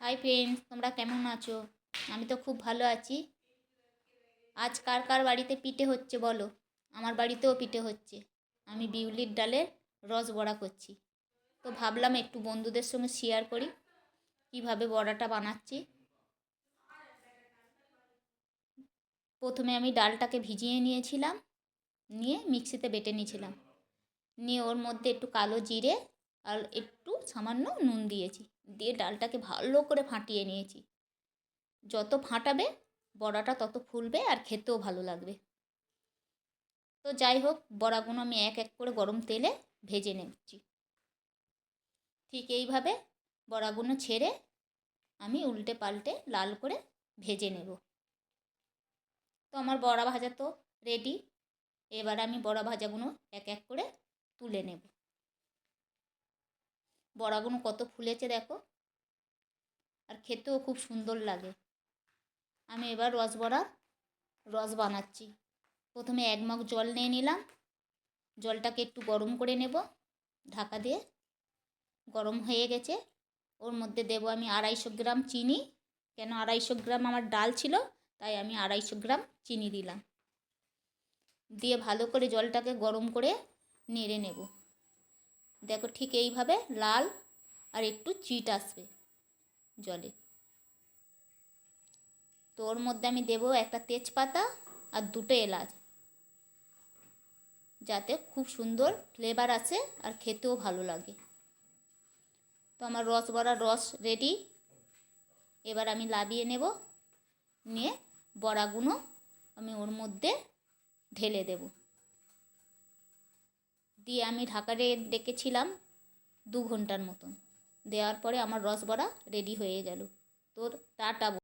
Hi friends তোমরা কেমন আছো? আমি তো খুব ভালো আছি। আজ কার কার বাড়িতে পিঠে হচ্ছে বলো? আমার বাড়িতেও পিঠে হচ্ছে। আমি বিউলির ডালের রস বড়া করছি। তো ভাবলাম একটু বন্ধুদের সঙ্গে শেয়ার করি। কীভাবে বড়াটা বানাচ্ছি? প্রথমে আমি ডালটাকে ভিজিয়ে নিয়েছিলাম। নিয়ে মিক্সিতে বেটে নিয়েছিলাম। নিয়ে ওর মধ্যে একটু কালো জিরে আর একটু সামান্য নুন দিয়েছি। দিয়ে ডালটাকে ভালো করে ফাটিয়ে নিয়েছি। যত ফাটাবে, বড়াটা তত ফুলবে আর খেতেও ভালো লাগবে। তো যাই হোক, বড়াগুলো আমি এক এক করে গরম তেলে ভেজে নিচ্ছি। ঠিক এইভাবে বড়াগুলো ছেড়ে আমি উল্টে পাল্টে লাল করে ভেজে নেব। তো আমার বড়া ভাজা তো রেডি এবার আমি বড়া ভাজাগুলো এক এক করে তুলে নেব। বড়াগুলো কত ফুলেছে দেখো। আর খেতেও খুব সুন্দর লাগে। আমি এবার রস বড়ার রস বানাচ্ছি। প্রথমে এক মগ জল নিয়ে নিলাম। জলটাকে একটু গরম করে নেব, ঢাকা দিয়ে। গরম হয়ে গেছে। ওর মধ্যে দেব আমি আড়াইশো গ্রাম চিনি। কেন আড়াইশো গ্রাম আমার ডাল ছিল, তাই আমি আড়াইশো গ্রাম চিনি দিলাম। দিয়ে ভালো করে জলটাকে গরম করে নেড়ে নেব। দেখো ঠিক এইভাবে লাল আর একটু চিট আসবে জলে। তো ওর মধ্যে আমি দেবো একটা তেজপাতা আর দুটো এলাচ। যাতে খুব সুন্দর ফ্লেভার আসে আর খেতেও ভালো লাগে। তো আমার রস বড়ার রস রেডি এবার আমি লাবিয়ে নেব। নিয়ে বড়াগুলো আমি ওর মধ্যে ঢেলে দেবো। দিয়ে আমি ঢাকা ডেকেছিলাম দু ঘণ্টার মতন। দেওয়ার পরে আমার রস বড়া রেডি হয়ে গেল। তোর টাটা